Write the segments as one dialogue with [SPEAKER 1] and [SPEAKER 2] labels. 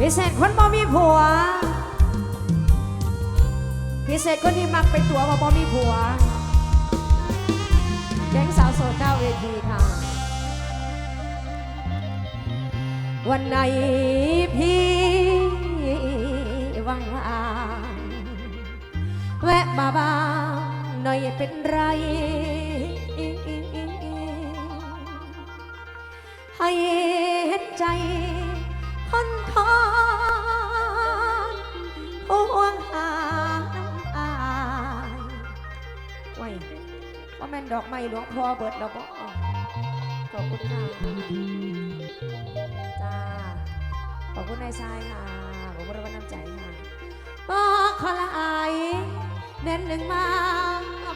[SPEAKER 1] พิเศษคนบ่มีผัว พิเศษคนที่มักไปตัวว่าบ่มีผัวแก๊งสาวโสดเก้าเวทีค่ะ วันไหนพี่ว่างๆแวะมาบ้างหน่อยเป็นไรให้เห็นใจ ทอนห่วงหาน้ำอายไว้ว่าแม่นดอกไม้หลวงพ่อเบิดแล้วบ่ขอบคุณค่ะจ้าขอบคุณนายชายค่ะขอบคุณรางวัลน้ำใจค่ะบอกขอละอายเน้นหนึ่งมา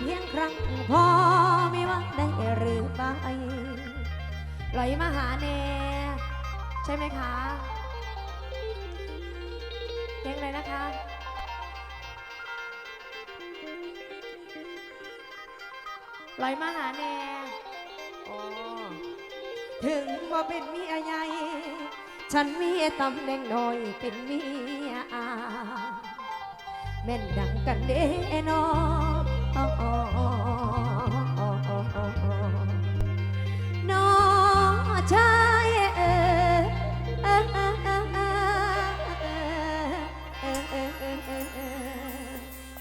[SPEAKER 1] เพียงครั้งพอไม่ว่าได้หรือไม่ปล่อยมาหาแน่ใช่ไหมคะ ลงอะไรนะคะ ลอยมาหาแน่อ๋อถึงว่าเป็นเมียใหญ่ ฉันมีตำแหน่งน้อยเป็นเมียอาแม่นดังกันเด้นออ๋ออ๋ออ๋ออ๋อ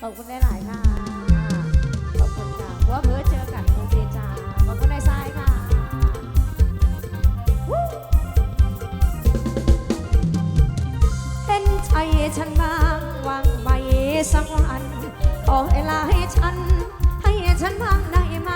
[SPEAKER 1] อบคุณหลายๆค่ะขอบคุณค่ะว่าเพื่อเจอกันโอเคจ้าขอบคุณในทรายค่ะเห็นใจฉันบ้างวางไว้สักวันขอเวลาให้ฉัน ให้ฉันบ้างได้ไหม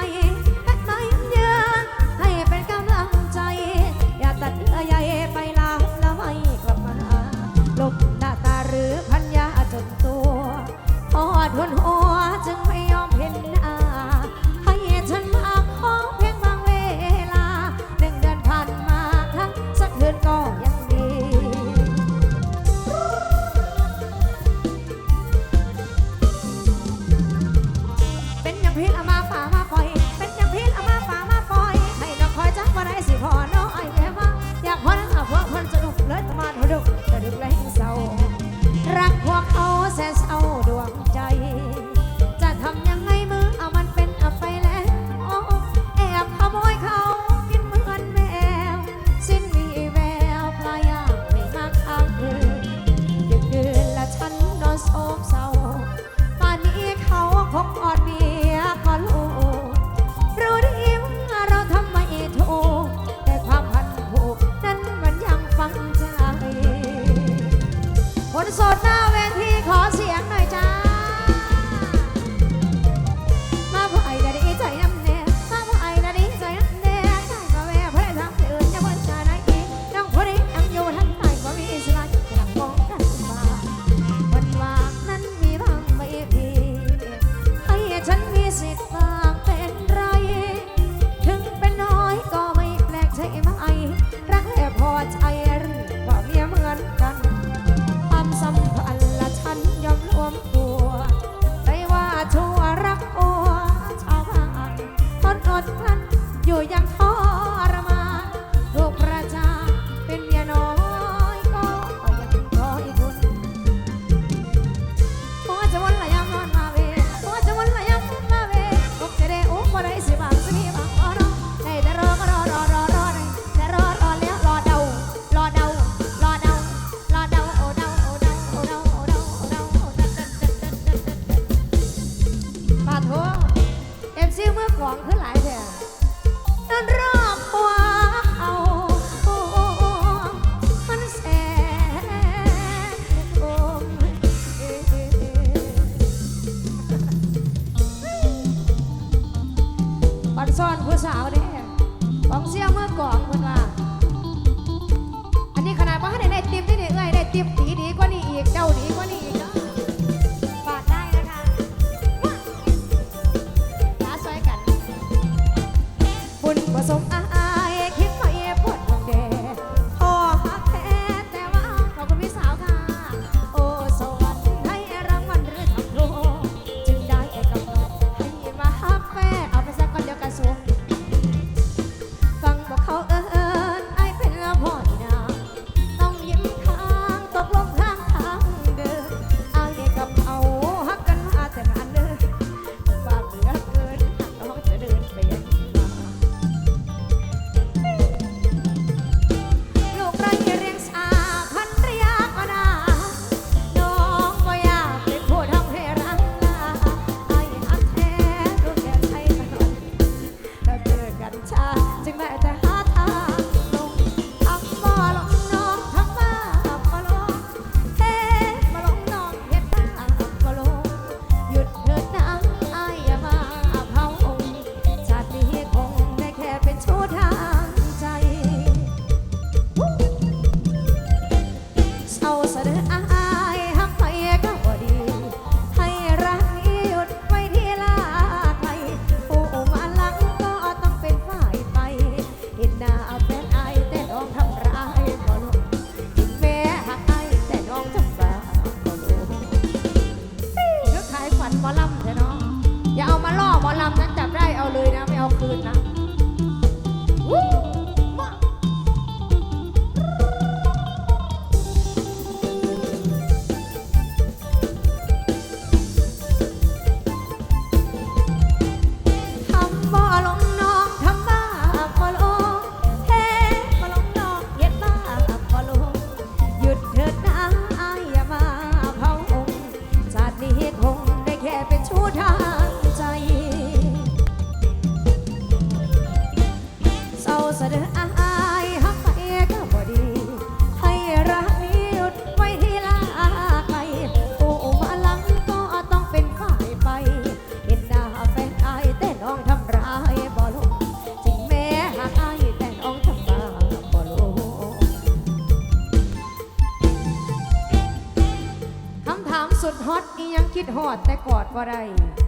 [SPEAKER 1] até é corta, aí.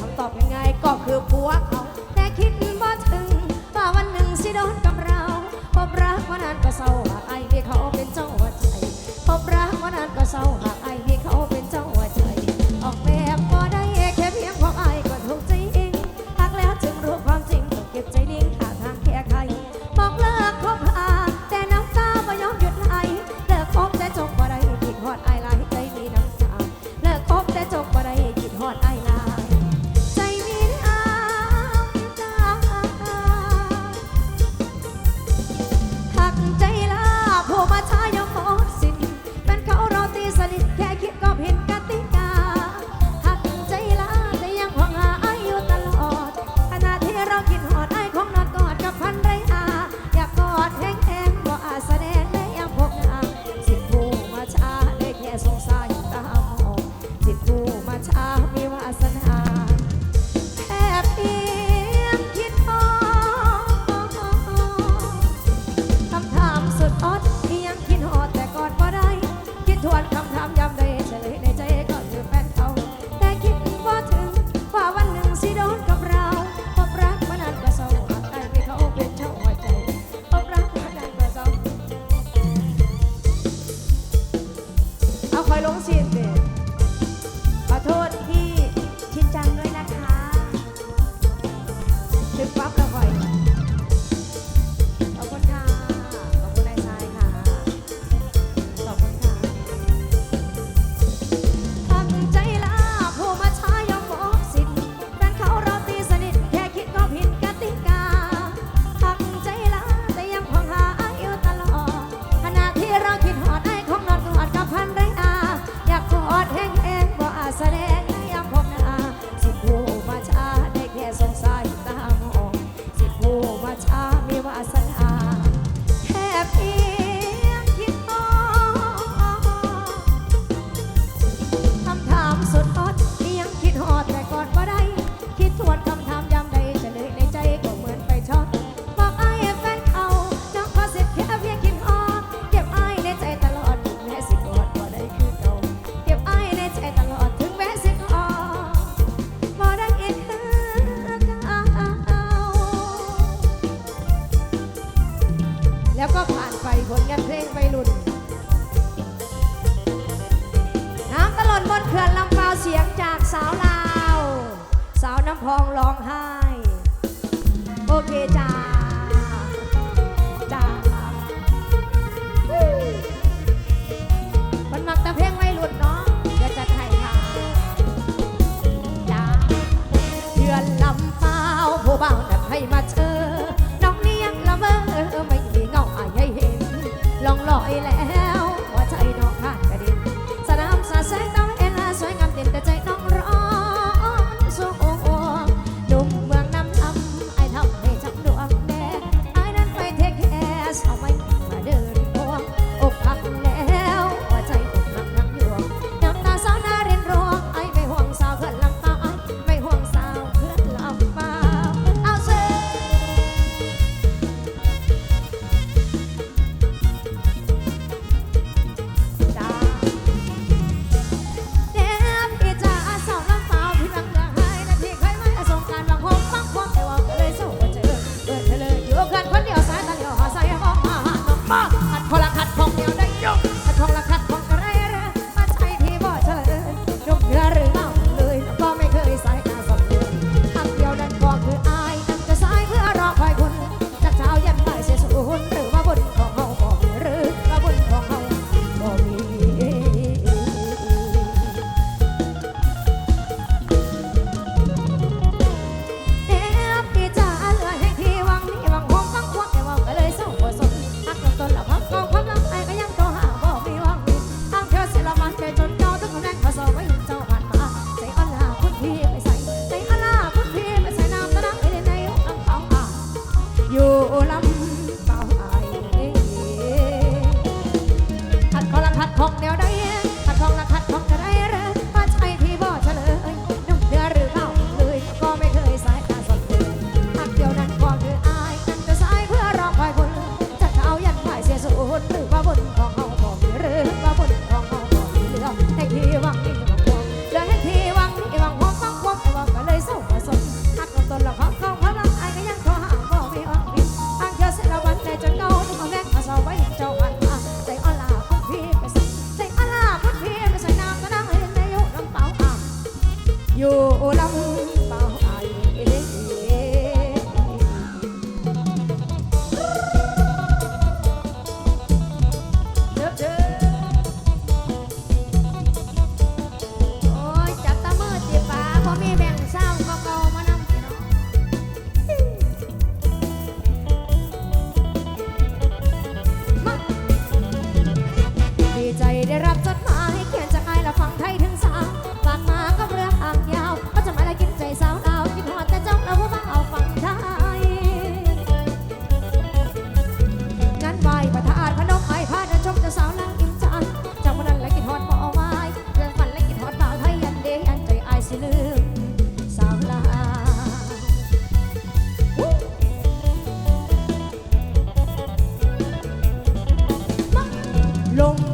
[SPEAKER 1] คำตอบง่ายๆก็คือผัวเขา แต่คิดว่าถึงว่าวันหนึ่งสิโดนกับเราพบรักวันนั้นก็เศร้าหากไอ้ที่เขาเป็นเจ้าหัวใจพบรักวันนั้นก็เศร้า พื่อนลำเปาเสียงจากสาวลาว สาวน้ำพองร้องไห้ โอเคจ้าจ้ามันมักตะเพลงไม่หลุดเนาะเดี๋ยวจะไทยค่ะจ้าเพื่อนลำเปาผู้บ่าวแต่ให้มาเจอน้องนี่ยังละเมอไม่มีเงาอายให้เห็นลองลอยแล long